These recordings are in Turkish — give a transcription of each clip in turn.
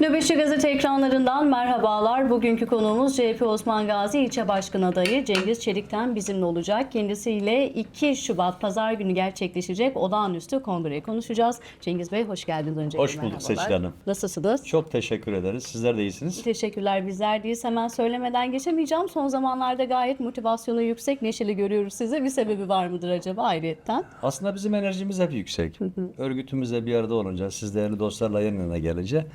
Nöbetçi Gazete ekranlarından merhabalar. Bugünkü konuğumuz CHP Osman Gazi İlçe Başkan Adayı Cengiz Çelik'ten bizimle olacak. Kendisiyle 2 Şubat Pazar günü gerçekleşecek olağanüstü kongreyi konuşacağız. Cengiz Bey hoş geldiniz önce. Hoş bulduk Seçil Hanım. Nasılsınız? Çok teşekkür ederiz. Sizler de iyisiniz. Teşekkürler bizler değiliz. Hemen söylemeden geçemeyeceğim. Son zamanlarda gayet motivasyonu yüksek, neşeli görüyoruz sizi. Bir sebebi var mıdır acaba ayrıyetten? Aslında bizim enerjimiz hep yüksek. Örgütümüzle bir arada olunca, siz değerli dostlarla yan yana gelince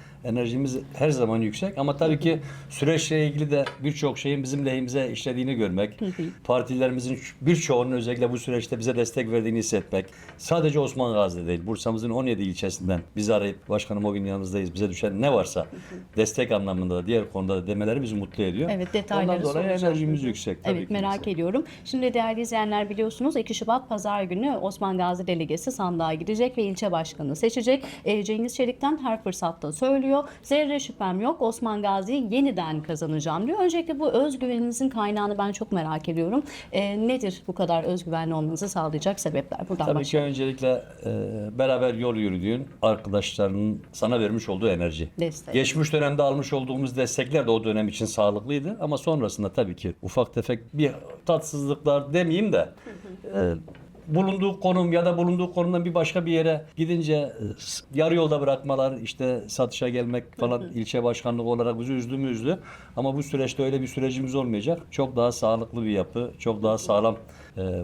enerjimiz her zaman yüksek. Ama tabii ki süreçle ilgili de birçok şeyin bizim lehimize işlediğini görmek, partilerimizin birçoğunun özellikle bu süreçte bize destek verdiğini hissetmek. Sadece Osman Gazi'de değil, Bursa'mızın 17 ilçesinden bizi arayıp başkanım o gün yanınızdayız, bize düşen ne varsa destek anlamında da diğer konuda da demeleri bizi mutlu ediyor. Evet detayları Ondan dolayı soracağım. enerjimiz yüksek. Tabii Evet ki merak bizim. ediyorum. Şimdi değerli izleyenler biliyorsunuz 2 Şubat Pazar günü Osman Gazi Delegesi sandığa gidecek ve ilçe başkanı seçecek. E, Cengiz Çelik'ten her fırsatta söylüyor. Zerre şüphem yok Osman Gazi'yi yeniden kazanacağım diyor. Öncelikle bu özgüveninizin kaynağını ben çok merak ediyorum. E, nedir bu kadar özgüvenli olmanızı sağlayacak sebepler? Buradan Tabii ki başlayalım. öncelikle e, beraber yol yürüdüğün arkadaşlarının sana vermiş olduğu enerji. Destek. Geçmiş dönemde almış olduğumuz destekler de o dönem için sağlıklıydı ama sonrasında tabii ki ufak tefek bir tatsızlıklar demeyeyim de e, bulunduğu konum ya da bulunduğu konumdan bir başka bir yere gidince e, yarı yolda bırakmalar işte satışa gelmek falan ilçe başkanlığı olarak bizi üzdü mü üzdü. Ama bu süreçte öyle bir sürecimiz olmayacak. Çok daha sağlıklı bir yapı, çok daha sağlam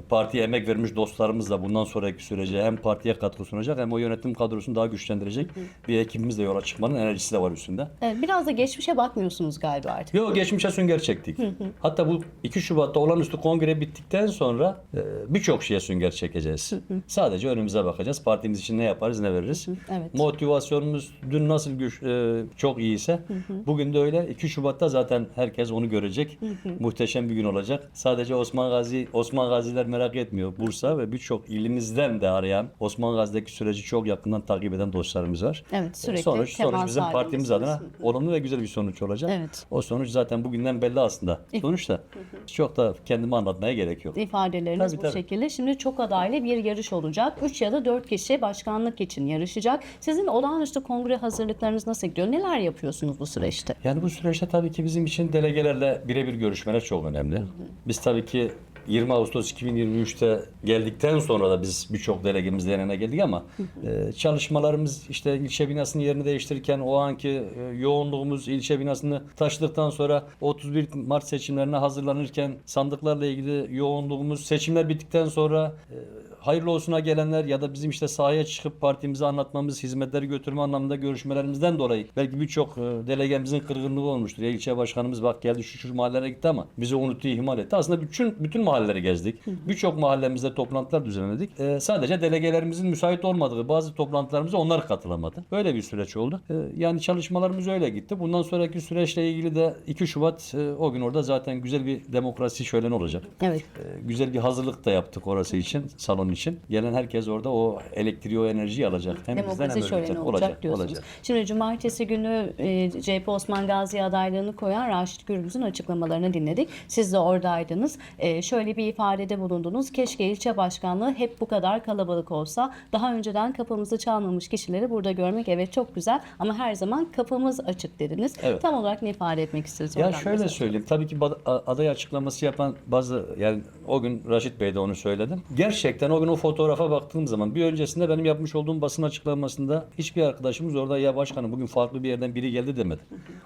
partiye emek vermiş dostlarımız da bundan sonraki sürece hem partiye katkı sunacak hem o yönetim kadrosunu daha güçlendirecek bir ekibimizle yola çıkmanın enerjisi de var üstünde. Evet, biraz da geçmişe bakmıyorsunuz galiba artık. Yok geçmişe sünger çektik. Hatta bu 2 Şubat'ta olağanüstü kongre bittikten sonra e, birçok şeye sünger çekeceğiz. Sadece önümüze bakacağız. Partimiz için ne yaparız ne veririz. Evet. Motivasyonumuz dün nasıl güç, e, çok iyiyse bugün de öyle. 2 Şubat'ta zaten herkes onu görecek. Muhteşem bir gün olacak. Sadece Osman Gazi Osman Gaziler merak etmiyor. Bursa ve birçok ilimizden de arayan Osman Gazi'deki süreci çok yakından takip eden dostlarımız var. Evet, sürekli sonuç, sonuç bizim partimiz adına olumlu ve güzel bir sonuç olacak. Evet. O sonuç zaten bugünden belli aslında. Sonuçta çok da kendimi anlatmaya gerek yok. ifadeleriniz Tabii, bu tabii. şekilde. Şimdi çok adaylı bir yarış olacak. 3 ya da 4 kişi başkanlık için yarışacak. Sizin olağanüstü kongre hazırlıklarınız nasıl gidiyor? Neler yapıyorsunuz bu süreçte? Yani bu süreçte tabii ki bizim için delegelerle birebir görüşmeler çok önemli. Biz tabii ki 20 Ağustos 2023'te geldikten sonra da biz birçok delegemizle yanına geldik ama e, çalışmalarımız işte ilçe binasının yerini değiştirirken o anki e, yoğunluğumuz ilçe binasını taşıdıktan sonra 31 Mart seçimlerine hazırlanırken sandıklarla ilgili yoğunluğumuz seçimler bittikten sonra e, hayırlı olsuna gelenler ya da bizim işte sahaya çıkıp partimizi anlatmamız, hizmetleri götürme anlamında görüşmelerimizden dolayı belki birçok e, delegemizin kırgınlığı olmuştur. Ya ilçe başkanımız bak geldi şu şu mahallelere gitti ama bizi unuttu, ihmal etti. Aslında bütün bütün mahalleleri gezdik. Birçok mahallemizde toplantılar düzenledik. E, sadece delegelerimizin müsait olmadığı bazı toplantılarımıza onlar katılamadı. Böyle bir süreç oldu. E, yani çalışmalarımız öyle gitti. Bundan sonraki süreçle ilgili de 2 Şubat e, o gün orada zaten güzel bir demokrasi şöleni olacak. Evet. Ee, güzel bir hazırlık da yaptık orası için, salon için. Gelen herkes orada o elektriği, o enerjiyi alacak. Hem bizden hem Demokrasi şöleni örgütten. olacak, diyorsunuz. Şimdi cumartesi günü e, CHP Osman Gazi adaylığını koyan Raşit Gürbüz'ün açıklamalarını dinledik. Siz de oradaydınız. E, şöyle bir ifadede bulundunuz. Keşke ilçe başkanlığı hep bu kadar kalabalık olsa. Daha önceden kapımızı çalmamış kişileri burada görmek evet çok güzel ama her zaman kapımız açık dediniz. Evet. Tam olarak ne ifade etmek istiyorsunuz? Ya Oradan şöyle söyleyeyim. Tabii ki bad- a- aday açıklaması yapan bazı yani o gün Raşit Bey de onu söyledim. Gerçekten o gün o fotoğrafa baktığım zaman bir öncesinde benim yapmış olduğum basın açıklamasında hiçbir arkadaşımız orada ya başkanım bugün farklı bir yerden biri geldi demedi.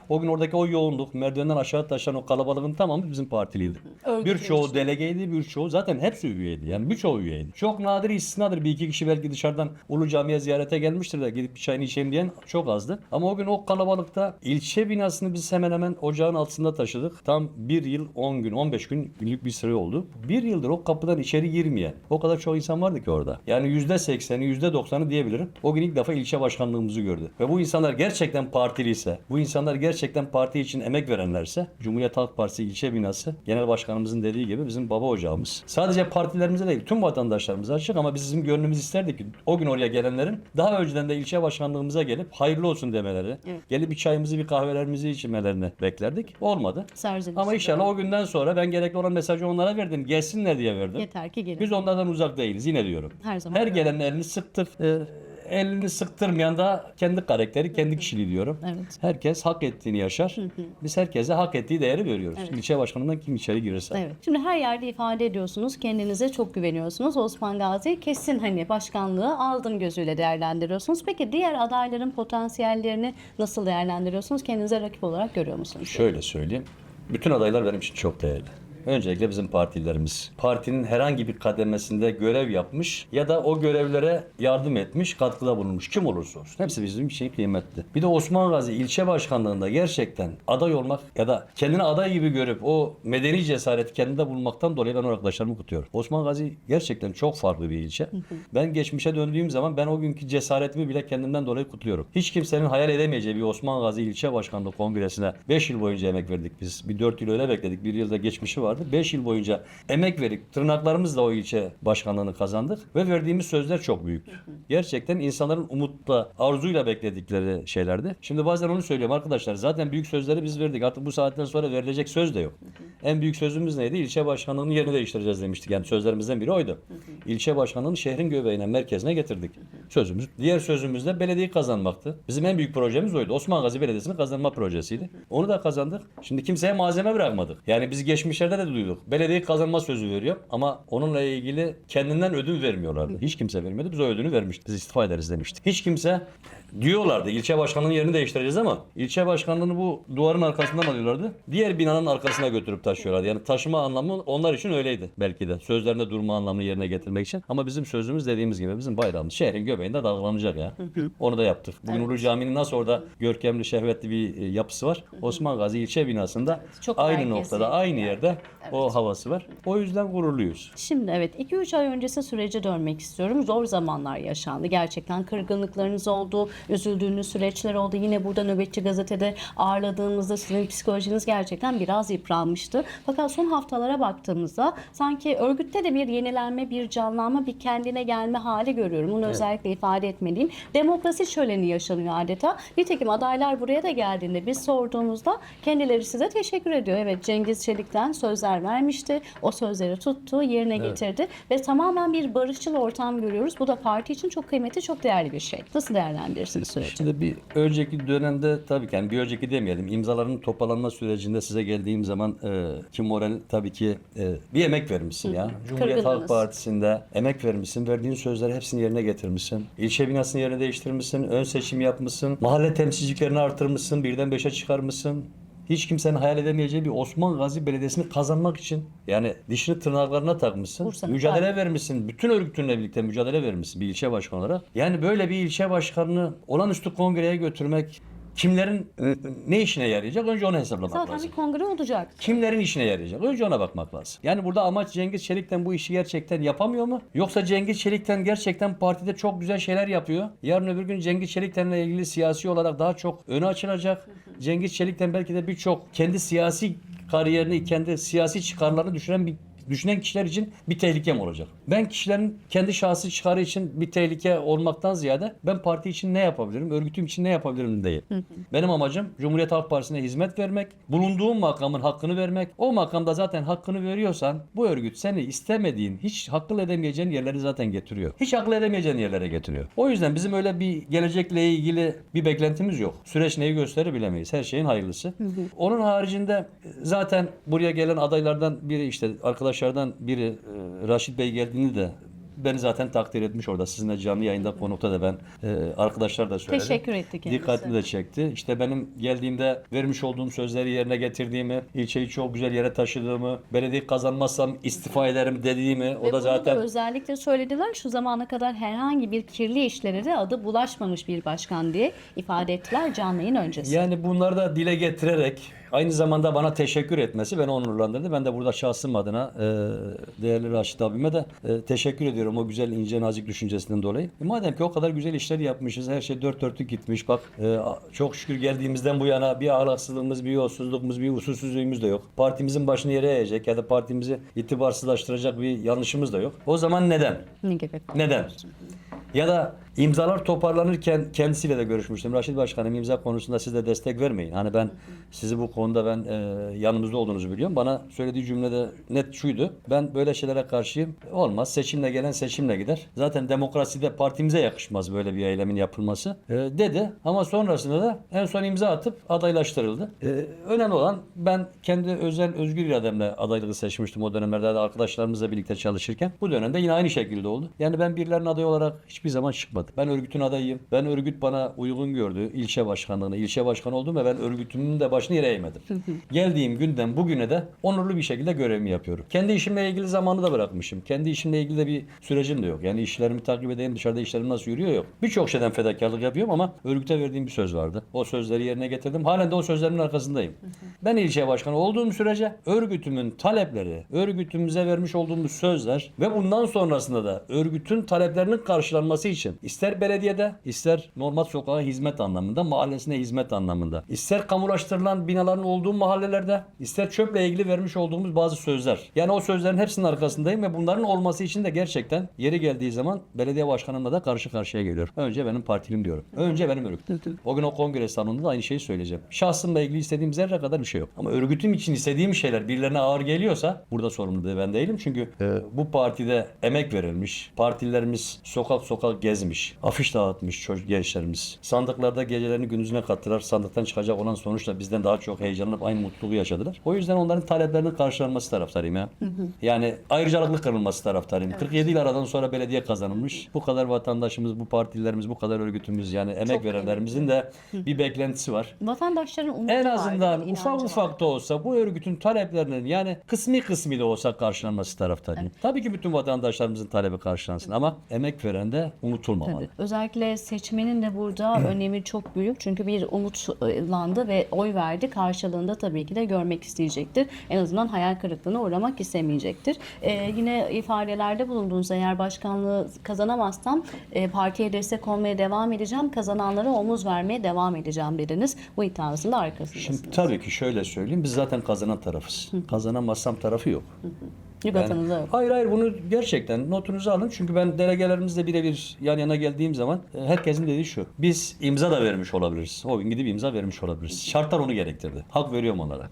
O gün oradaki o yoğunluk, merdivenden aşağı taşan o kalabalığın tamamı bizim partiliydi. Birçoğu delegeydi, birçoğu zaten hepsi üyeydi. Yani birçoğu üyeydi. Çok nadir istisnadır. Bir iki kişi belki dışarıdan Ulu Cami'ye ziyarete gelmiştir de gidip bir çayını içeyim diyen çok azdı. Ama o gün o kalabalıkta ilçe binasını biz hemen hemen ocağın altında taşıdık. Tam bir yıl 10 gün 15 gün günlük bir süre oldu. Bir yıldır o kapıdan içeri girmeyen o kadar çok insan vardı ki orada. Yani yüzde sekseni yüzde doksanı diyebilirim. O gün ilk defa ilçe başkanlığımızı gördü. Ve bu insanlar gerçekten partiliyse, bu insanlar gerçekten parti için emek verenlerse Cumhuriyet Halk Partisi ilçe binası genel başkanımızın dediği gibi bizim baba ocağımız. Sadece partilerimize değil tüm vatandaşlarımıza açık ama bizim gönlümüz isterdi ki o gün oraya gelenlerin daha önceden de ilçe başkanlığımıza gelip hayırlı olsun demeleri, Evet. gelip bir çayımızı bir kahvelerimizi içmelerini beklerdik. Olmadı. Serzenişi Ama inşallah o günden sonra ben gerekli olan mesajı onlara verdim. Gelsinler diye verdim. Yeter ki gelin. Biz onlardan uzak değiliz yine diyorum. Her zaman Her gelenin elini sıktık. Ee, elini sıktırmayan da kendi karakteri, kendi kişiliği diyorum. Evet. Herkes hak ettiğini yaşar. Biz herkese hak ettiği değeri veriyoruz. İlçe başkanından kim içeri girirse. Evet. Şimdi her yerde ifade ediyorsunuz. Kendinize çok güveniyorsunuz. Osman Gazi kesin hani başkanlığı aldım gözüyle değerlendiriyorsunuz. Peki diğer adayların potansiyellerini nasıl değerlendiriyorsunuz? Kendinize rakip olarak görüyor musunuz? Şöyle söyleyeyim. Bütün adaylar benim için çok değerli. Öncelikle bizim partilerimiz. Partinin herhangi bir kademesinde görev yapmış ya da o görevlere yardım etmiş, katkıda bulunmuş. Kim olursa olsun. Hepsi bizim için kıymetli. Bir de Osman Gazi ilçe başkanlığında gerçekten aday olmak ya da kendini aday gibi görüp o medeni cesareti kendinde bulmaktan dolayı ben o arkadaşlarımı kutluyorum. Osman Gazi gerçekten çok farklı bir ilçe. Ben geçmişe döndüğüm zaman ben o günkü cesaretimi bile kendimden dolayı kutluyorum. Hiç kimsenin hayal edemeyeceği bir Osman Gazi ilçe başkanlığı kongresine 5 yıl boyunca emek verdik biz. Bir 4 yıl öyle bekledik. Bir yılda geçmişi vardı. 5 yıl boyunca emek verip tırnaklarımızla o ilçe başkanlığını kazandık ve verdiğimiz sözler çok büyüktü. Gerçekten insanların umutla, arzuyla bekledikleri şeylerdi. Şimdi bazen onu söylüyorum arkadaşlar. Zaten büyük sözleri biz verdik. Artık bu saatten sonra verilecek söz de yok. En büyük sözümüz neydi? İlçe başkanlığının yerini değiştireceğiz demiştik. Yani sözlerimizden biri oydu. İlçe başkanlığını şehrin göbeğine, merkezine getirdik. Sözümüz. Diğer sözümüz de belediyeyi kazanmaktı. Bizim en büyük projemiz oydu. Osman Gazi Belediyesi'ni kazanma projesiydi. Onu da kazandık. Şimdi kimseye malzeme bırakmadık. Yani biz geçmişlerde de duyduk. Belediyeyi kazanma sözü veriyor ama onunla ilgili kendinden ödül vermiyorlardı. Hiç kimse vermiyordu. Biz o ödülü vermiştik. Biz istifa ederiz demiştik. Hiç kimse diyorlardı ilçe başkanlığının yerini değiştireceğiz ama ilçe başkanlığını bu duvarın arkasından alıyorlardı. Diğer binanın arkasına götürüp taşıyorlardı. Yani taşıma anlamı onlar için öyleydi belki de. Sözlerinde durma anlamını yerine getirmek için. Ama bizim sözümüz dediğimiz gibi bizim bayrağımız şehrin göbeğinde dalgalanacak ya. Onu da yaptık. Bugün Ulu Cami'nin nasıl orada görkemli, şehvetli bir e, yapısı var. Osman Gazi ilçe binasında Çok aynı merkezi noktada, aynı yani. Yerde o havası var. O yüzden gururluyuz. Şimdi evet 2-3 ay öncesi sürece dönmek istiyorum. Zor zamanlar yaşandı. Gerçekten kırgınlıklarınız oldu, üzüldüğünüz süreçler oldu. Yine burada nöbetçi gazetede ağırladığımızda sizin psikolojiniz gerçekten biraz yıpranmıştı. Fakat son haftalara baktığımızda sanki örgütte de bir yenilenme, bir canlanma, bir kendine gelme hali görüyorum. Bunu özellikle ifade etmeliyim. Demokrasi şöleni yaşanıyor adeta. Nitekim adaylar buraya da geldiğinde biz sorduğumuzda kendileri size teşekkür ediyor. Evet Cengiz Çelik'ten sözler vermişti. O sözleri tuttu, yerine getirdi ve tamamen bir barışçıl ortam görüyoruz. Bu da parti için çok kıymetli, çok değerli bir şey. Nasıl değerlendirirsiniz süreci? Şimdi bir önceki dönemde tabii ki yani bir önceki demeyelim imzaların toparlanma sürecinde size geldiğim zaman e, Kim Moral tabii ki e, bir emek vermişsin ya. Cumhuriyet. Halk Partisi'nde emek vermişsin. Verdiğin sözleri hepsini yerine getirmişsin. İlçe binasını yerine değiştirmişsin. Ön seçim yapmışsın. Mahalle temsilciliklerini artırmışsın. Birden beşe çıkarmışsın. Hiç kimsenin hayal edemeyeceği bir Osman Gazi Belediyesi'ni kazanmak için yani dişini tırnaklarına takmışsın. Bursa'nın mücadele kalbi. vermişsin. Bütün örgütünle birlikte mücadele vermişsin bir ilçe başkanı olarak. Yani böyle bir ilçe başkanını olağanüstü kongreye götürmek kimlerin e, ne işine yarayacak? Önce onu hesaplamak Zaten lazım. bir kongre olacak. Kimlerin işine yarayacak? Önce ona bakmak lazım. Yani burada amaç Cengiz Çelik'ten bu işi gerçekten yapamıyor mu? Yoksa Cengiz Çelik'ten gerçekten partide çok güzel şeyler yapıyor. Yarın öbür gün Cengiz Çelik'ten ilgili siyasi olarak daha çok önü açılacak. Cengiz Çelik'ten belki de birçok kendi siyasi kariyerini, kendi siyasi çıkarlarını düşünen bir düşünen kişiler için bir tehlikem olacak. Ben kişilerin kendi şahsi çıkarı için bir tehlike olmaktan ziyade ben parti için ne yapabilirim, örgütüm için ne yapabilirim değil. Benim amacım Cumhuriyet Halk Partisi'ne hizmet vermek, bulunduğum makamın hakkını vermek. O makamda zaten hakkını veriyorsan bu örgüt seni istemediğin, hiç haklı edemeyeceğin yerleri zaten getiriyor. Hiç haklı edemeyeceğin yerlere getiriyor. O yüzden bizim öyle bir gelecekle ilgili bir beklentimiz yok. Süreç neyi gösterir bilemeyiz. Her şeyin hayırlısı. Onun haricinde zaten buraya gelen adaylardan biri işte arkadaşlardan biri e, Raşit Bey geldiğini de beni zaten takdir etmiş orada. Sizinle canlı yayında konukta da ben e, arkadaşlar da söyledi. Teşekkür etti kendisi. Dikkatli de çekti. İşte benim geldiğimde vermiş olduğum sözleri yerine getirdiğimi, ilçeyi çok güzel yere taşıdığımı, belediye kazanmazsam istifa ederim dediğimi, Ve o da bunu zaten da özellikle söylediler şu zamana kadar herhangi bir kirli işlere de adı bulaşmamış bir başkan diye ifade ettiler canlı yayın öncesi. Yani bunları da dile getirerek aynı zamanda bana teşekkür etmesi beni onurlandırdı. Ben de burada şahsım adına e, değerli Raşit abime de e, teşekkür ediyorum o güzel ince nazik düşüncesinden dolayı. E, madem ki o kadar güzel işler yapmışız, her şey dört dörtlük gitmiş. Bak e, çok şükür geldiğimizden bu yana bir ahlaksızlığımız, bir yolsuzluğumuz, bir usulsüzlüğümüz de yok. Partimizin başını yere eğecek ya da partimizi itibarsızlaştıracak bir yanlışımız da yok. O zaman neden? Ne? Neden? Ya da imzalar toparlanırken kendisiyle de görüşmüştüm. Raşit Başkanım imza konusunda siz de destek vermeyin. Hani ben sizi bu konuda ben e, yanımızda olduğunuzu biliyorum. Bana söylediği cümlede net şuydu. Ben böyle şeylere karşıyım. Olmaz. Seçimle gelen seçimle gider. Zaten demokraside partimize yakışmaz böyle bir eylemin yapılması. E, dedi. Ama sonrasında da en son imza atıp adaylaştırıldı. E, önemli olan ben kendi özel özgür irademle adaylığı seçmiştim o dönemlerde de arkadaşlarımızla birlikte çalışırken. Bu dönemde yine aynı şekilde oldu. Yani ben birilerinin adayı olarak hiçbir zaman çıkmadım. Ben örgütün adayıyım. Ben örgüt bana uygun gördü. ilçe başkanlığını, ilçe başkanı oldum ve ben örgütümün de başını yere eğmedim. Geldiğim günden bugüne de onurlu bir şekilde görevimi yapıyorum. Kendi işimle ilgili zamanı da bırakmışım. Kendi işimle ilgili de bir sürecim de yok. Yani işlerimi takip edeyim, dışarıda işlerim nasıl yürüyor yok. Birçok şeyden fedakarlık yapıyorum ama örgüte verdiğim bir söz vardı. O sözleri yerine getirdim. Halen de o sözlerimin arkasındayım. Ben ilçe başkanı olduğum sürece örgütümün talepleri, örgütümüze vermiş olduğumuz sözler ve bundan sonrasında da örgütün taleplerinin karşılanması için ister belediyede, ister normal sokağa hizmet anlamında, mahallesine hizmet anlamında, ister kamulaştırılan binaların olduğu mahallelerde, ister çöple ilgili vermiş olduğumuz bazı sözler. Yani o sözlerin hepsinin arkasındayım ve bunların olması için de gerçekten yeri geldiği zaman belediye başkanımla da karşı karşıya geliyorum. Önce benim partilim diyorum. Önce benim örgütüm. O gün o kongre salonunda da aynı şeyi söyleyeceğim. Şahsımla ilgili istediğim zerre kadar bir şey yok. Ama örgütüm için istediğim şeyler birilerine ağır geliyorsa burada sorumlu da ben değilim. Çünkü e, bu partide emek verilmiş. Partilerimiz sokak sokak gezmiş. Afiş dağıtmış çocuk gençlerimiz. Sandıklarda gecelerini gündüzüne kattılar. Sandıktan çıkacak olan sonuçla bizden daha çok heyecanlanıp aynı mutluluğu yaşadılar. O yüzden onların taleplerinin karşılanması taraftarıyım ya. Yani ayrıcalıklı kırılması taraftarıyım. 47 yıl aradan sonra belediye kazanılmış. Bu kadar vatandaşımız, bu partilerimiz, bu kadar örgütümüz yani emek verenlerimizin de bir beklentisi var. Vatandaşların umudu En var, azından inancı ufak var. ufak da olsa bu örgütün taleplerinin yani kısmi kısmi de olsa karşılanması taraftarıyım. Tabii ki bütün vatandaşlarımızın talebi karşılansın ama emek veren de unutulmamalı. Tabii. Özellikle seçmenin de burada önemi çok büyük. Çünkü bir umutlandı ve oy verdi. Karşılığında tabii ki de görmek isteyecektir. En azından hayal kırıklığına uğramak istemeyecektir. Ee, yine ifadelerde bulunduğunuz eğer başkanlığı kazanamazsam e, partiye destek olmaya devam edeceğim. Kazananlara omuz vermeye devam edeceğim dediniz. Bu iddianızın da arkasındasınız. Şimdi tabii ki şöyle söyleyeyim biz zaten kazanan tarafız. Kazanamazsam tarafı yok. Bir vatanınıza yok. Hayır hayır bunu gerçekten notunuza alın. Çünkü ben delegelerimizle birebir yan yana geldiğim zaman e, herkesin dediği şu. Biz imza da vermiş olabiliriz. O gün gidip imza vermiş olabiliriz. Şartlar onu gerektirdi. Hak veriyorum onlara.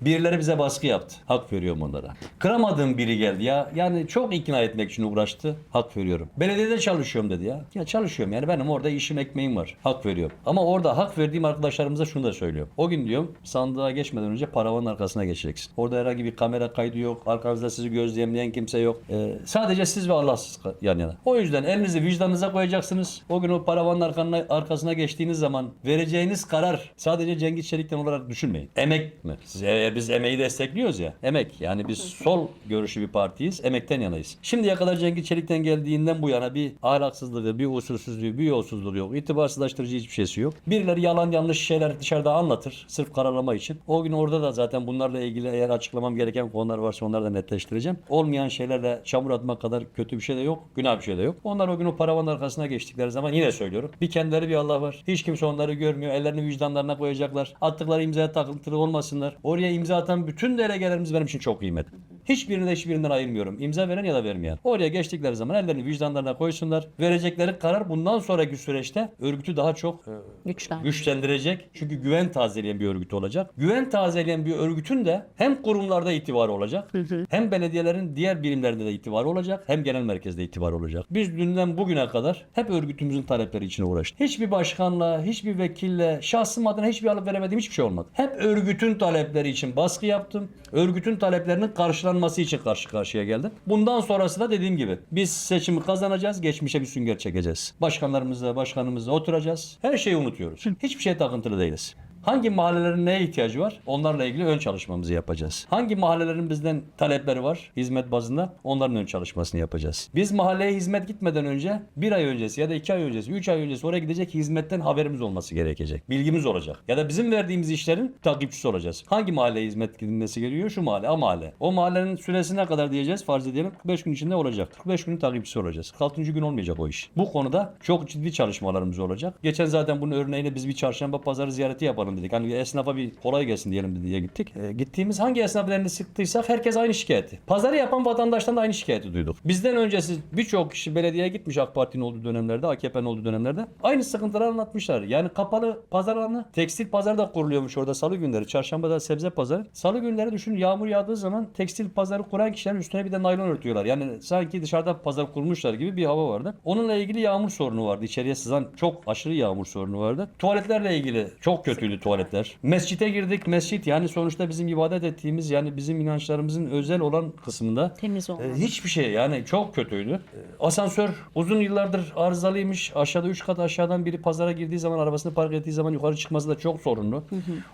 Birileri bize baskı yaptı. Hak veriyorum onlara. Kıramadığım biri geldi ya. Yani çok ikna etmek için uğraştı. Hak veriyorum. Belediyede çalışıyorum dedi ya. Ya çalışıyorum yani benim orada işim ekmeğim var. Hak veriyorum. Ama orada hak verdiğim arkadaşlarımıza şunu da söylüyorum. O gün diyorum sandığa geçmeden önce paravanın arkasına geçeceksin. Orada herhangi bir kamera kaydı yok. Arkanızda sizi gözlemleyen kimse yok. Ee, sadece siz ve Allahsız yan yana. O yüzden elinizi vicdanınıza koyacaksınız. O gün o paravanın arkasına, arkasına geçtiğiniz zaman vereceğiniz karar sadece Cengiz Çelik'ten olarak düşünmeyin. Emek mi? Siz eğer biz emeği destekliyoruz ya. Emek. Yani biz sol görüşü bir partiyiz. Emekten yanayız. Şimdiye kadar Cengiz Çelik'ten geldiğinden bu yana bir ahlaksızlığı, bir usulsüzlüğü, bir yolsuzluğu yok. İtibarsızlaştırıcı hiçbir şeysi yok. Birileri yalan yanlış şeyler dışarıda anlatır. Sırf kararlama için. O gün orada da zaten bunlarla ilgili eğer açıklamam gereken konular varsa onları da netleştireceğim. Olmayan şeylerle çamur atmak kadar kötü bir şey de yok. Günah bir şey de yok. Onlar o gün o paravanın arkasına geçtikleri zaman yine söylüyorum. Bir kendileri bir Allah var. Hiç kimse onları görmüyor. Ellerini vicdanlarına koyacaklar. Attıkları imzaya takıntılı olmasınlar. Oraya imza atan bütün delegelerimiz benim için çok kıymetli. Hiçbirini de hiçbirinden ayırmıyorum. İmza veren ya da vermeyen. Oraya geçtikleri zaman ellerini vicdanlarına koysunlar. Verecekleri karar bundan sonraki süreçte örgütü daha çok e, Güçlen. güçlendirecek. Çünkü güven tazeleyen bir örgüt olacak. Güven tazeleyen bir örgütün de hem kurumlarda itibarı olacak, hem belediyelerin diğer birimlerinde de itibarı olacak, hem genel merkezde itibarı olacak. Biz dünden bugüne kadar hep örgütümüzün talepleri için uğraştık. Hiçbir başkanla, hiçbir vekille, şahsım adına hiçbir alıp veremediğim hiçbir şey olmadı. Hep örgütün talepleri için baskı yaptım. Örgütün taleplerinin karşılanması için karşı karşıya geldim. Bundan sonrası da dediğim gibi biz seçimi kazanacağız, geçmişe bir sünger çekeceğiz. Başkanlarımızla, başkanımızla oturacağız. Her şeyi unutuyoruz. Hiçbir şeye takıntılı değiliz. Hangi mahallelerin neye ihtiyacı var? Onlarla ilgili ön çalışmamızı yapacağız. Hangi mahallelerin bizden talepleri var hizmet bazında? Onların ön çalışmasını yapacağız. Biz mahalleye hizmet gitmeden önce bir ay öncesi ya da iki ay öncesi, üç ay öncesi oraya gidecek hizmetten haberimiz olması gerekecek. Bilgimiz olacak. Ya da bizim verdiğimiz işlerin takipçisi olacağız. Hangi mahalleye hizmet gidilmesi gerekiyor? Şu mahalle, a mahalle. O mahallenin süresi ne kadar diyeceğiz? Farz edelim 45 gün içinde olacak. 45 günün takipçisi olacağız. 46. gün olmayacak o iş. Bu konuda çok ciddi çalışmalarımız olacak. Geçen zaten bunun örneğini biz bir çarşamba pazarı ziyareti yapalım yapalım dedik. Hani esnafa bir kolay gelsin diyelim diye gittik. E, gittiğimiz hangi esnaf elini sıktıysak herkes aynı şikayeti. Pazarı yapan vatandaştan da aynı şikayeti duyduk. Bizden öncesi birçok kişi belediyeye gitmiş AK Parti'nin olduğu dönemlerde, AKP'nin olduğu dönemlerde. Aynı sıkıntıları anlatmışlar. Yani kapalı pazar alanı, tekstil pazarı da kuruluyormuş orada salı günleri. Çarşamba da sebze pazarı. Salı günleri düşün yağmur yağdığı zaman tekstil pazarı kuran kişilerin üstüne bir de naylon örtüyorlar. Yani sanki dışarıda pazar kurmuşlar gibi bir hava vardı. Onunla ilgili yağmur sorunu vardı. İçeriye sızan çok aşırı yağmur sorunu vardı. Tuvaletlerle ilgili çok kötüydü tuvaletler. Mescite girdik. Mescit yani sonuçta bizim ibadet ettiğimiz yani bizim inançlarımızın özel olan kısmında Temiz olmalı. e, hiçbir şey yani çok kötüydü. E, Asansör uzun yıllardır arızalıymış. Aşağıda 3 kat aşağıdan biri pazara girdiği zaman arabasını park ettiği zaman yukarı çıkması da çok sorunlu.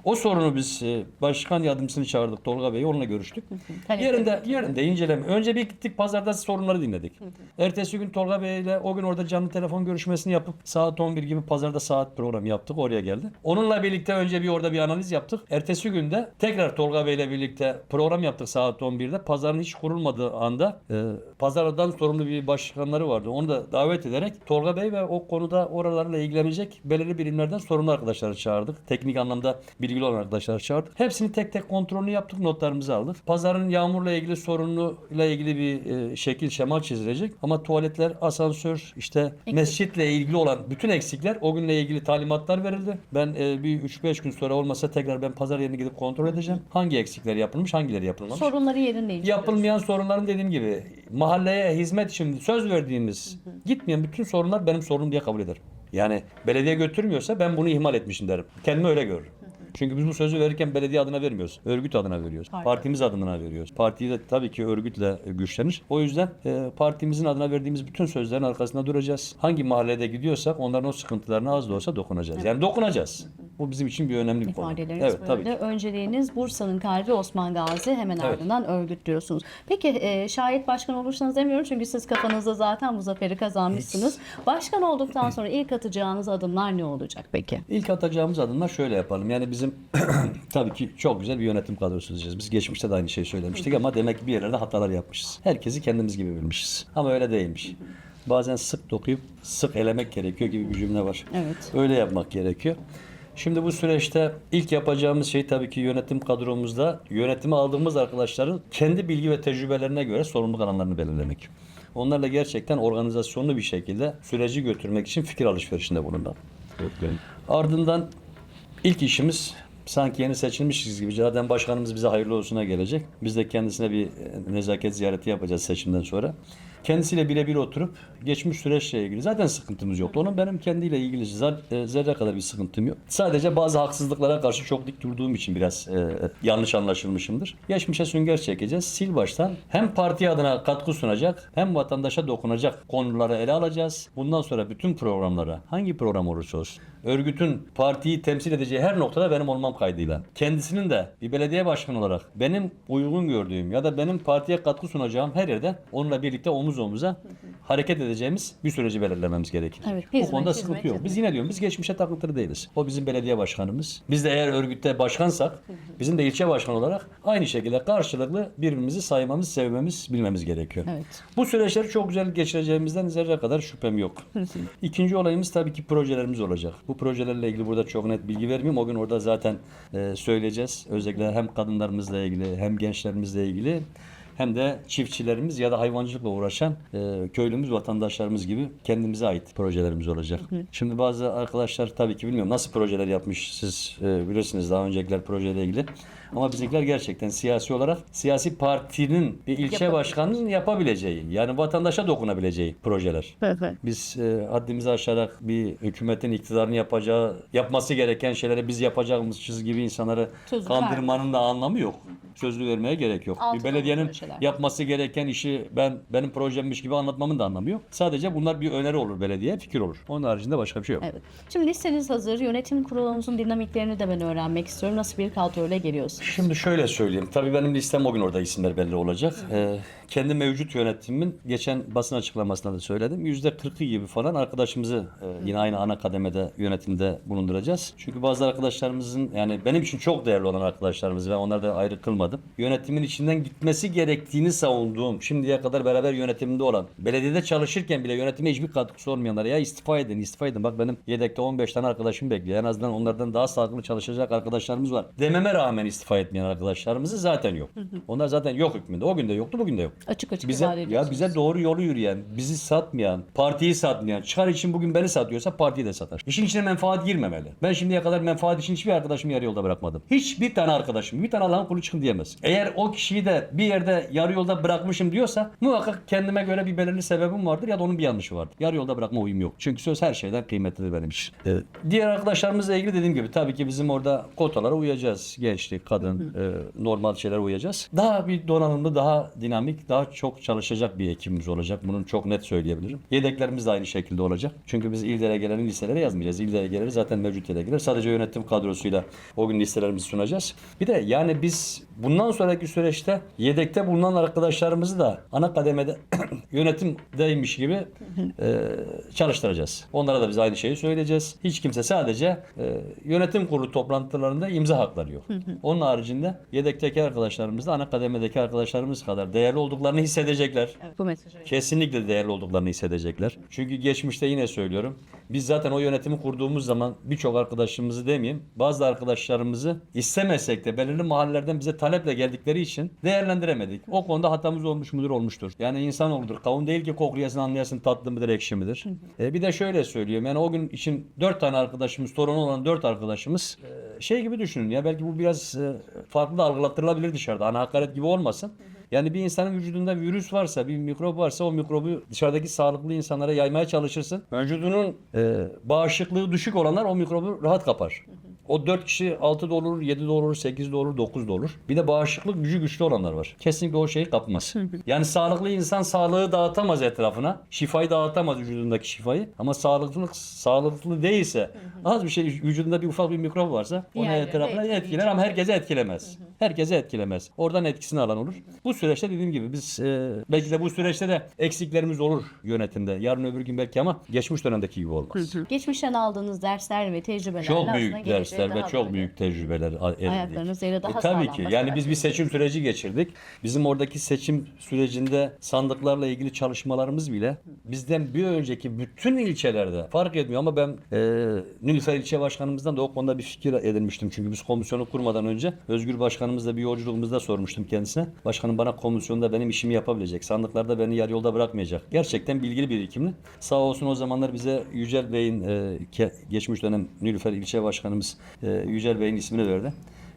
O sorunu biz e, başkan yardımcısını çağırdık Tolga Bey'i onunla görüştük. Talep Yerinde yerinde inceleme. Önce bir gittik pazarda sorunları dinledik. Ertesi gün Tolga Bey ile o gün orada canlı telefon görüşmesini yapıp saat 11 gibi pazarda saat programı yaptık. Oraya geldi. Onunla birlikte önce bir orada bir analiz yaptık. Ertesi günde tekrar Tolga Bey ile birlikte program yaptık saat 11'de. Pazarın hiç kurulmadığı anda e, pazardan sorumlu bir başkanları vardı. Onu da davet ederek Tolga Bey ve o konuda oralarla ilgilenecek belirli birimlerden sorumlu arkadaşları çağırdık. Teknik anlamda bilgili olan arkadaşları çağırdık. Hepsini tek tek kontrolünü yaptık, notlarımızı aldık. Pazarın yağmurla ilgili sorunuyla ilgili bir e, şekil, şema çizilecek. Ama tuvaletler, asansör, işte mescitle ilgili olan bütün eksikler o günle ilgili talimatlar verildi. Ben e, bir 3-5 gün sonra olmasa tekrar ben pazar yerine gidip kontrol edeceğim. Hangi eksikler yapılmış, hangileri yapılmamış. Sorunları yerinde inceliyoruz. Yapılmayan sorunların dediğim gibi mahalleye hizmet için söz verdiğimiz gitmeyen bütün sorunlar benim sorunum diye kabul ederim. Yani belediye götürmüyorsa ben bunu ihmal etmişim derim. Kendimi öyle görürüm. Çünkü biz bu sözü verirken belediye adına vermiyoruz. Örgüt adına veriyoruz. Parti. Partimiz adına veriyoruz. Partiyi de tabii ki örgütle güçlenir. O yüzden e, partimizin adına verdiğimiz bütün sözlerin arkasında duracağız. Hangi mahallede gidiyorsak onların o sıkıntılarına az da olsa dokunacağız. Yani dokunacağız. Bu bizim için bir önemli bir konu. İfadeleriniz Evet tabii böyle. ki. Önceliğiniz Bursa'nın kalbi Osman Gazi hemen ardından örgüt diyorsunuz. Peki e, şahit başkan olursanız demiyorum çünkü siz kafanızda zaten bu zaferi kazanmışsınız. Başkan olduktan sonra ilk atacağınız adımlar ne olacak peki? İlk atacağımız adımlar şöyle yapalım. Yani bizim tabii ki çok güzel bir yönetim kadrosu diyeceğiz. Biz geçmişte de aynı şeyi söylemiştik ama demek ki bir yerlerde hatalar yapmışız. Herkesi kendimiz gibi bilmişiz. Ama öyle değilmiş. Bazen sık dokuyup sık elemek gerekiyor gibi bir cümle var. Evet. Öyle yapmak gerekiyor. Şimdi bu süreçte ilk yapacağımız şey tabii ki yönetim kadromuzda yönetime aldığımız arkadaşların kendi bilgi ve tecrübelerine göre sorumluluk alanlarını belirlemek. Onlarla gerçekten organizasyonlu bir şekilde süreci götürmek için fikir alışverişinde bulunmak. Ardından ilk işimiz sanki yeni seçilmişiz gibi zaten başkanımız bize hayırlı olsuna gelecek. Biz de kendisine bir nezaket ziyareti yapacağız seçimden sonra. Kendisiyle birebir oturup geçmiş süreçle ilgili zaten sıkıntımız yoktu. Onun benim kendiyle ilgili e, zerre kadar bir sıkıntım yok. Sadece bazı haksızlıklara karşı çok dik durduğum için biraz e, yanlış anlaşılmışımdır. Geçmişe sünger çekeceğiz. Sil baştan hem parti adına katkı sunacak hem vatandaşa dokunacak konuları ele alacağız. Bundan sonra bütün programlara hangi program olursa olsun örgütün partiyi temsil edeceği her noktada benim olmam kaydıyla. Kendisinin de bir belediye başkanı olarak benim uygun gördüğüm ya da benim partiye katkı sunacağım her yerde onunla birlikte omuz omuza hareket edeceğimiz bir süreci belirlememiz gerekir. Evet, Bu hizmet, konuda hizmet, sıkıntı yok. Biz yine diyorum biz geçmişe takıntılı değiliz. O bizim belediye başkanımız. Biz de eğer örgütte başkansak bizim de ilçe başkanı olarak aynı şekilde karşılıklı birbirimizi saymamız, sevmemiz, bilmemiz gerekiyor. Evet. Bu süreçleri çok güzel geçireceğimizden zerre kadar şüphem yok. İkinci olayımız tabii ki projelerimiz olacak. Bu projelerle ilgili burada çok net bilgi vermeyeyim. O gün orada zaten e, söyleyeceğiz. Özellikle hem kadınlarımızla ilgili hem gençlerimizle ilgili hem de çiftçilerimiz ya da hayvancılıkla uğraşan e, köylümüz, vatandaşlarımız gibi kendimize ait projelerimiz olacak. Şimdi bazı arkadaşlar tabii ki bilmiyorum nasıl projeler yapmış siz e, bilirsiniz daha öncekiler projeyle ilgili. Ama bizimkiler gerçekten siyasi olarak siyasi partinin bir ilçe başkanının yapabileceği yani vatandaşa dokunabileceği projeler. Evet. Biz e, haddimizi aşarak bir hükümetin iktidarını yapacağı, yapması gereken şeyleri biz yapacağımızız gibi insanları Sözü kandırmanın da anlamı yok. Sözlü vermeye gerek yok. Altı bir belediyenin projeler. yapması gereken işi ben benim projemmiş gibi anlatmamın da anlamı yok. Sadece bunlar bir öneri olur belediye, fikir olur. Onun haricinde başka bir şey yok. Evet. Şimdi listeniz hazır. Yönetim kurulunuzun dinamiklerini de ben öğrenmek istiyorum. Nasıl bir kadroyla geliyorsunuz? Şimdi şöyle söyleyeyim. Tabii benim listem o gün orada isimler belli olacak. Ee, kendi mevcut yönetimimin geçen basın açıklamasında da söyledim. Yüzde kırkı gibi falan arkadaşımızı e, yine aynı ana kademede yönetimde bulunduracağız. Çünkü bazı arkadaşlarımızın yani benim için çok değerli olan arkadaşlarımız ve onları da ayrı kılmadım. Yönetimin içinden gitmesi gerektiğini savunduğum, şimdiye kadar beraber yönetimde olan, belediyede çalışırken bile yönetime hiçbir katkısı olmayanlar ya istifa edin, istifa edin. Bak benim yedekte 15 tane arkadaşım bekliyor. En azından onlardan daha sağlıklı çalışacak arkadaşlarımız var. Dememe rağmen istifa etmeyen arkadaşlarımızı zaten yok. Onlar zaten yok hükmünde. O gün de yoktu, bugün de yok. Açık açık Bize ifade ya bize doğru yolu yürüyen, bizi satmayan, partiyi satmayan, çıkar için bugün beni satıyorsa partiyi de satar. İşin içine menfaat girmemeli. Ben şimdiye kadar menfaat için hiçbir arkadaşımı yarı yolda bırakmadım. Hiçbir tane arkadaşım, bir tane Allah'ın kulu çıkın diyemez. Eğer o kişiyi de bir yerde yarı yolda bırakmışım diyorsa muhakkak kendime göre bir belirli sebebim vardır ya da onun bir yanlışı vardır. Yarı yolda bırakma huyum yok. Çünkü söz her şeyden kıymetlidir benim için. Evet. Diğer arkadaşlarımızla ilgili dediğim gibi tabii ki bizim orada kotalara uyacağız. Gençlik, kadın, e, normal şeylere uyacağız. Daha bir donanımlı, daha dinamik, daha çok çalışacak bir ekibimiz olacak. Bunun çok net söyleyebilirim. Yedeklerimiz de aynı şekilde olacak. Çünkü biz il delegelerini liselere yazmayacağız. İl delegeleri zaten mevcut delegeler. Sadece yönetim kadrosuyla o gün listelerimizi sunacağız. Bir de yani biz bundan sonraki süreçte yedekte bulunan arkadaşlarımızı da ana kademede yönetimdeymiş gibi e, çalıştıracağız. Onlara da biz aynı şeyi söyleyeceğiz. Hiç kimse sadece e, yönetim kurulu toplantılarında imza hakları yok. Onun haricinde yedekteki arkadaşlarımız da ana kademedeki arkadaşlarımız kadar değerli olduklarını hissedecekler. Evet, bu mesajı. Kesinlikle değerli olduklarını hissedecekler. Çünkü geçmişte yine söylüyorum. Biz zaten o yönetimi kurduğumuz zaman birçok arkadaşımızı demeyeyim, bazı arkadaşlarımızı istemesek de belirli mahallelerden bize taleple geldikleri için değerlendiremedik. O konuda hatamız olmuş mudur olmuştur. Yani insan oldur. Kavun değil ki koklayasın anlayasın tatlı mıdır ekşi midir. E, bir de şöyle söylüyorum. Yani o gün için dört tane arkadaşımız, torunu olan dört arkadaşımız e, şey gibi düşünün ya belki bu biraz e, farklı da algılattırılabilir dışarıda. Ana hakaret gibi olmasın. Yani bir insanın vücudunda virüs varsa, bir mikrop varsa o mikrobu dışarıdaki sağlıklı insanlara yaymaya çalışırsın. Vücudunun e, bağışıklığı düşük olanlar o mikrobu rahat kapar. O 4 kişi 6 da olur, 7 de olur, 8 de olur, 9 da olur. Bir de bağışıklık gücü güçlü olanlar var. Kesinlikle o şeyi kapmaz. yani sağlıklı insan sağlığı dağıtamaz etrafına. Şifayı dağıtamaz vücudundaki şifayı. Ama sağlıklı sağlıklı değilse az bir şey vücudunda bir ufak bir mikrop varsa onu de etrafına etkiler ama herkese etkilemez. Herkese etkilemez. Oradan etkisini alan olur. Bu süreçte dediğim gibi biz e, belki de bu süreçte de eksiklerimiz olur yönetimde. Yarın öbür gün belki ama geçmiş dönemdeki gibi olmaz. Geçmişten aldığınız dersler ve tecrübelerle Çok büyük geleceğe dersler ve çok böyle büyük tecrübeler edindik. Ayaklarınız yere daha E, tabii ki. Yani biz bir seçim süreci geçirdik. Bizim oradaki seçim sürecinde sandıklarla ilgili çalışmalarımız bile bizden bir önceki bütün ilçelerde fark etmiyor ama ben e, Nilüfer ilçe başkanımızdan da o konuda bir fikir edinmiştim. Çünkü biz komisyonu kurmadan önce Özgür başkanımızla bir yolculuğumuzda sormuştum kendisine. Başkanım bana komisyonda benim işimi yapabilecek. Sandıklarda beni yarı yolda bırakmayacak. Gerçekten bilgili bir hekimli. Sağ olsun o zamanlar bize Yücel Bey'in e, geçmiş dönem Nilüfer ilçe başkanımız e, Yücel Bey'in ismini verdi.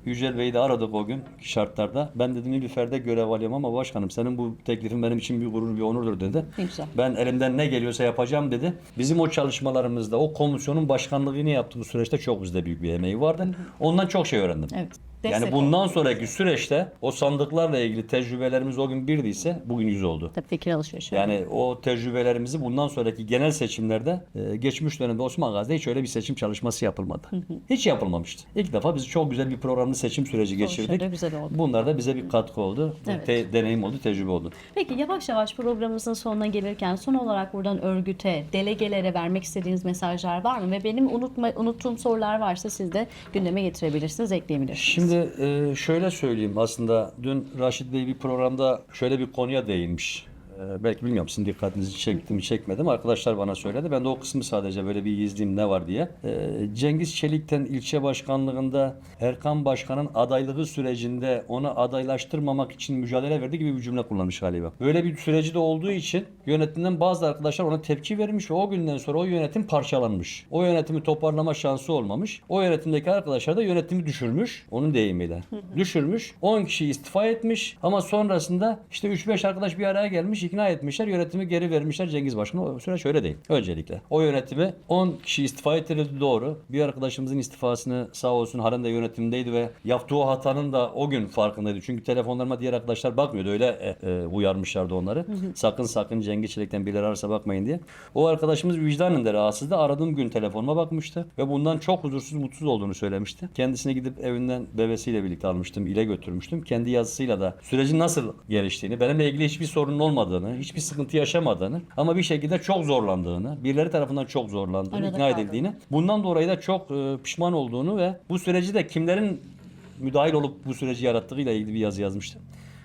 Yücel Bey'i de aradık o gün şartlarda. Ben dedim Nilüfer'de görev alıyorum ama başkanım senin bu teklifin benim için bir gurur bir onurdur dedi. Güzel. Ben elimden ne geliyorsa yapacağım dedi. Bizim o çalışmalarımızda o komisyonun başkanlığını yaptığı bu süreçte çok bizde büyük bir emeği vardı. Ondan çok şey öğrendim. Evet. Yani Destek bundan oldu. sonraki süreçte o sandıklarla ilgili tecrübelerimiz o gün birdiyse bugün yüz oldu. Tabii fikir alışverişi. Yani o tecrübelerimizi bundan sonraki genel seçimlerde e, geçmiş dönemde Osman Gazi'de hiç öyle bir seçim çalışması yapılmadı. Hiç yapılmamıştı. İlk defa biz çok güzel bir programlı seçim süreci geçirdik. Güzel oldu. Bunlar da bize bir katkı oldu. Evet. Te- deneyim oldu, tecrübe oldu. Peki yavaş yavaş programımızın sonuna gelirken son olarak buradan örgüte, delegelere vermek istediğiniz mesajlar var mı? Ve benim unutma, unuttuğum sorular varsa siz de gündeme getirebilirsiniz, ekleyebilirsiniz. Şimdi e, şöyle söyleyeyim aslında dün Raşit Bey bir programda şöyle bir konuya değinmiş. E, belki bilmiyorum sizin dikkatinizi çekti mi çekmedim. Arkadaşlar bana söyledi. Ben de o kısmı sadece böyle bir izleyeyim ne var diye. E, Cengiz Çelik'ten ilçe başkanlığında Erkan Başkan'ın adaylığı sürecinde onu adaylaştırmamak için mücadele verdi gibi bir cümle kullanmış galiba. Böyle bir süreci de olduğu için yönetimden bazı arkadaşlar ona tepki vermiş ve o günden sonra o yönetim parçalanmış. O yönetimi toparlama şansı olmamış. O yönetimdeki arkadaşlar da yönetimi düşürmüş. Onun deyimiyle. düşürmüş. 10 kişi istifa etmiş ama sonrasında işte 3-5 arkadaş bir araya gelmiş. İkna etmişler. Yönetimi geri vermişler Cengiz Başkan'a. O süreç öyle değil. Öncelikle. O yönetimi 10 kişi istifa ettirildi doğru. Bir arkadaşımızın istifasını sağ olsun halen de yönetimdeydi ve yaptığı hatanın da o gün farkındaydı. Çünkü telefonlarıma diğer arkadaşlar bakmıyordu. Öyle e, e, uyarmışlardı onları. Sakın sakın Cengiz Çelik'ten birileri ararsa bakmayın diye. O arkadaşımız vicdanen de rahatsızdı. Aradığım gün telefonuma bakmıştı ve bundan çok huzursuz, mutsuz olduğunu söylemişti. Kendisine gidip evinden bebesiyle birlikte almıştım, ile götürmüştüm. Kendi yazısıyla da sürecin nasıl geliştiğini, benimle ilgili hiçbir sorunun olmadığını, hiçbir sıkıntı yaşamadığını ama bir şekilde çok zorlandığını, birileri tarafından çok zorlandığını, Arada ikna kaldığını. edildiğini, bundan dolayı da çok e, pişman olduğunu ve bu süreci de kimlerin müdahil olup bu süreci yarattığıyla ilgili bir yazı yazmıştım.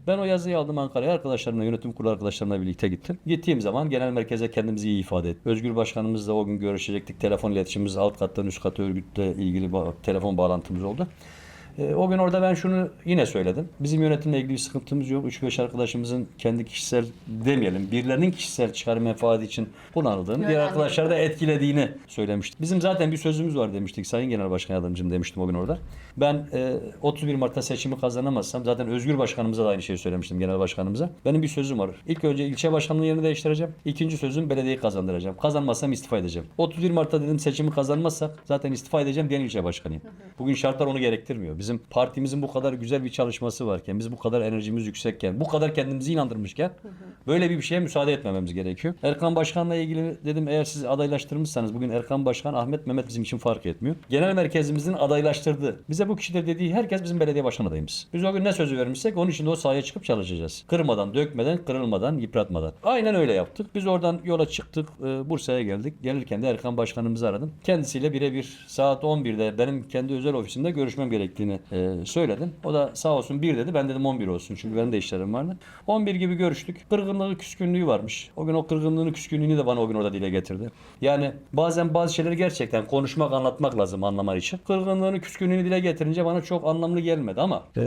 Ben o yazıyı aldım Ankara'ya arkadaşlarımla, yönetim kurulu arkadaşlarımla birlikte gittim. Gittiğim zaman genel merkeze kendimizi iyi ifade ettik. Özgür Başkanımızla o gün görüşecektik. Telefon iletişimimiz alt kattan üst kata örgütle ilgili ba- telefon bağlantımız oldu. E, o gün orada ben şunu yine söyledim. Bizim yönetimle ilgili bir sıkıntımız yok. 3-5 arkadaşımızın kendi kişisel demeyelim, birilerinin kişisel çıkar menfaati için kullanıldığını, diğer arkadaşları da etkilediğini söylemiştik. Bizim zaten bir sözümüz var demiştik. Sayın Genel Başkan Yardımcım demiştim o gün orada. Ben e, 31 Mart'ta seçimi kazanamazsam zaten Özgür Başkanımıza da aynı şeyi söylemiştim Genel Başkanımıza. Benim bir sözüm var. İlk önce ilçe başkanlığı yerini değiştireceğim. İkinci sözüm belediyeyi kazandıracağım. Kazanmazsam istifa edeceğim. 31 Mart'ta dedim seçimi kazanmazsak zaten istifa edeceğim diyen ilçe başkanıyım. Bugün şartlar onu gerektirmiyor. Bizim partimizin bu kadar güzel bir çalışması varken, biz bu kadar enerjimiz yüksekken, bu kadar kendimizi inandırmışken böyle bir şeye müsaade etmememiz gerekiyor. Erkan Başkan'la ilgili dedim eğer siz adaylaştırmışsanız bugün Erkan Başkan, Ahmet Mehmet bizim için fark etmiyor. Genel merkezimizin adaylaştırdığı, bize bu kişiler dediği herkes bizim belediye başkan adayımız. Biz o gün ne sözü vermişsek onun için de o sahaya çıkıp çalışacağız. Kırmadan, dökmeden, kırılmadan, yıpratmadan. Aynen öyle yaptık. Biz oradan yola çıktık. e, Bursa'ya geldik. Gelirken de Erkan Başkanımızı aradım. Kendisiyle birebir saat 11'de benim kendi özel ofisimde görüşmem gerektiğini e, söyledim. O da sağ olsun 1 dedi. Ben dedim 11 olsun. Çünkü benim de işlerim vardı. 11 gibi görüştük. Kırgınlığı, küskünlüğü varmış. O gün o kırgınlığını, küskünlüğünü de bana o gün orada dile getirdi. Yani bazen bazı şeyleri gerçekten konuşmak, anlatmak lazım anlaman için. Kırgınlığını, küskünlüğünü dile getirince bana çok anlamlı gelmedi ama e,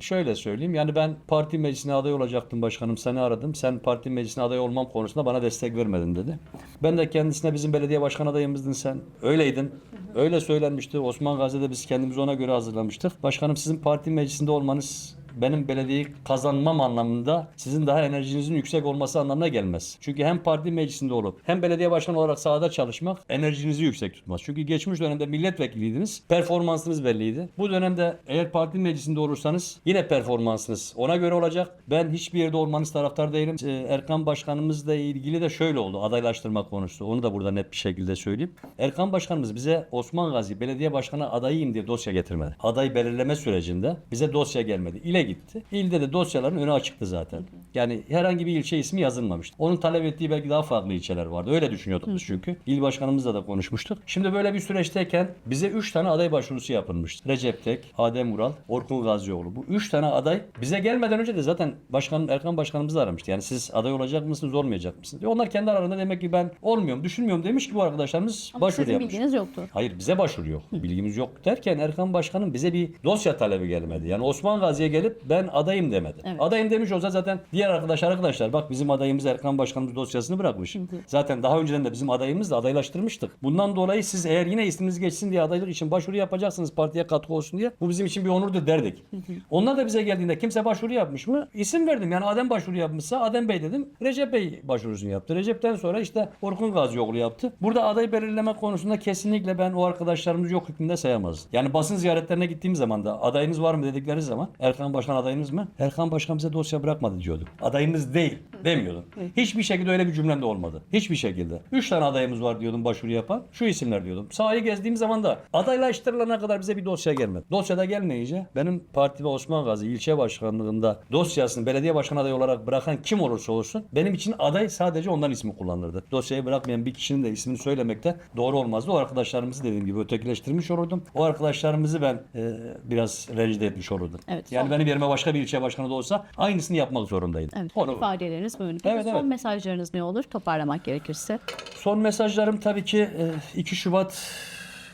şöyle söyleyeyim. Yani ben parti meclisine aday olacaktım başkanım. Seni aradım. Sen parti meclisine aday olmam konusunda bana destek vermedin dedi. Ben de kendisine bizim belediye başkan adayımızdın sen. Öyleydin. Öyle söylenmişti. Osman Gazi'de biz kendimizi ona göre hazırlamıştık. Başkanım sizin parti meclisinde olmanız benim belediyeyi kazanmam anlamında sizin daha enerjinizin yüksek olması anlamına gelmez. Çünkü hem parti meclisinde olup hem belediye başkanı olarak sahada çalışmak enerjinizi yüksek tutmaz. Çünkü geçmiş dönemde milletvekiliydiniz. Performansınız belliydi. Bu dönemde eğer parti meclisinde olursanız yine performansınız ona göre olacak. Ben hiçbir yerde olmanız taraftar değilim. Ee, Erkan Başkanımızla ilgili de şöyle oldu adaylaştırma konusu. Onu da burada net bir şekilde söyleyeyim. Erkan Başkanımız bize Osman Gazi belediye başkanı adayıyım diye dosya getirmedi. Aday belirleme sürecinde bize dosya gelmedi. İle gitti. İlde de dosyaların önü açıktı zaten. Yani herhangi bir ilçe ismi yazılmamıştı. Onun talep ettiği belki daha farklı ilçeler vardı. Öyle düşünüyorduk biz çünkü. İl başkanımızla da konuşmuştuk. Şimdi böyle bir süreçteyken bize 3 tane aday başvurusu yapılmıştı. Recep Tek, Adem Ural, Orkun Gazioğlu. Bu 3 tane aday bize gelmeden önce de zaten başkan Erkan başkanımız da aramıştı. Yani siz aday olacak mısınız, olmayacak mısınız? diye. Onlar kendi aralarında demek ki ben olmuyorum, düşünmüyorum demiş ki bu arkadaşlarımız Ama başvuru sizin yapmış. bilginiz yoktu. Hayır bize başvuru yok. Bilgimiz yok derken Erkan Başkan'ın bize bir dosya talebi gelmedi. Yani Osman Gazi'ye gelip ben adayım demedi. Evet. Adayım demiş olsa zaten diğer arkadaş arkadaşlar bak bizim adayımız Erkan Başkan'ın dosyasını bırakmış. Zaten daha önceden de bizim adayımızı da adaylaştırmıştık. Bundan dolayı siz eğer yine isminiz geçsin diye adaylık için başvuru yapacaksınız partiye katkı olsun diye bu bizim için bir onurdur derdik. Onlar da bize geldiğinde kimse başvuru yapmış mı? İsim verdim. Yani Adem başvuru yapmışsa Adem Bey dedim. Recep Bey başvurusunu yaptı. Recep'ten sonra işte Orkun Gazioğlu yaptı. Burada aday belirleme konusunda kesinlikle ben o arkadaşlarımız yok hükmünde sayamaz. Yani basın ziyaretlerine gittiğim zaman da adayınız var mı dedikleri zaman Erkan Başkan adayınız mı? Erkan Başkan bize dosya bırakmadı diyorduk. Adayımız değil demiyordum. Hiçbir şekilde öyle bir cümlem de olmadı. Hiçbir şekilde. Üç tane adayımız var diyordum başvuru yapan. Şu isimler diyordum. Sahayı gezdiğim zaman da adaylaştırılana kadar bize bir dosya gelmedi. Dosyada gelmeyince benim parti ve Osman Gazi ilçe başkanlığında dosyasını belediye başkan adayı olarak bırakan kim olursa olsun benim için aday sadece ondan ismi kullanılırdı. Dosyayı bırakmayan bir kişinin de ismini söylemek de doğru olmazdı. O arkadaşlarımızı dediğim gibi ötekileştirmiş olurdum. O arkadaşlarımızı ben e, biraz rencide etmiş olurdum. Evet, yani son- benim yerime başka bir ilçe başkanı da olsa aynısını yapmak zorundaydım. Evet, Onu- ifadeleriniz böyle. Peki Evet, son evet. mesajlarınız ne olur toparlamak gerekirse? Son mesajlarım tabii ki e, 2 Şubat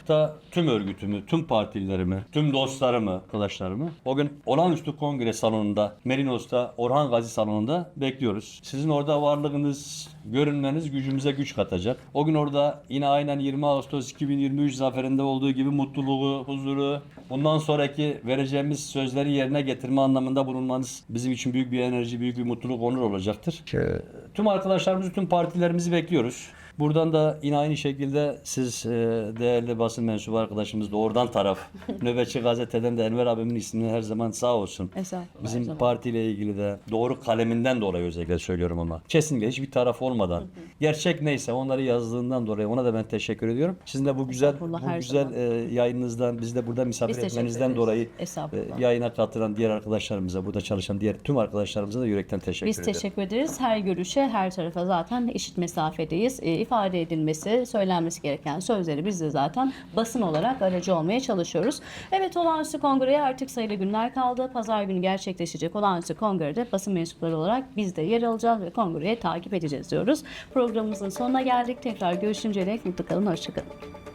başta tüm örgütümü, tüm partilerimi, tüm dostlarımı, arkadaşlarımı o gün olağanüstü kongre salonunda, Merinos'ta, Orhan Gazi salonunda bekliyoruz. Sizin orada varlığınız, görünmeniz gücümüze güç katacak. O gün orada yine aynen 20 Ağustos 2023 zaferinde olduğu gibi mutluluğu, huzuru, bundan sonraki vereceğimiz sözleri yerine getirme anlamında bulunmanız bizim için büyük bir enerji, büyük bir mutluluk, onur olacaktır. Ee, Tüm arkadaşlarımızı, tüm partilerimizi bekliyoruz. Buradan da yine aynı şekilde siz e, değerli basın mensubu arkadaşımız doğrudan taraf Nöbetçi Gazete'den de Enver abimin ismini her zaman sağ olsun. Her Bizim zaman. partiyle ilgili de doğru kaleminden dolayı özellikle söylüyorum ama kesinlikle hiçbir taraf olmadan gerçek neyse onları yazdığından dolayı ona da ben teşekkür ediyorum. Sizin de bu güzel bu her güzel e, yayınınızdan bizi de burada misafir Biz etmenizden dolayı e, yayına katılan diğer arkadaşlarımıza, burada çalışan diğer tüm arkadaşlarımıza da yürekten teşekkür Biz ederim. teşekkür ederiz. Her görüşe, her tarafa zaten eşit mesafedeyiz. E, ifade edilmesi, söylenmesi gereken sözleri biz de zaten basın olarak aracı olmaya çalışıyoruz. Evet olağanüstü kongreye artık sayılı günler kaldı. Pazar günü gerçekleşecek olağanüstü kongrede basın mensupları olarak biz de yer alacağız ve kongreye takip edeceğiz diyoruz. Programımızın sonuna geldik. Tekrar görüşünceye dek mutlu kalın, hoşçakalın.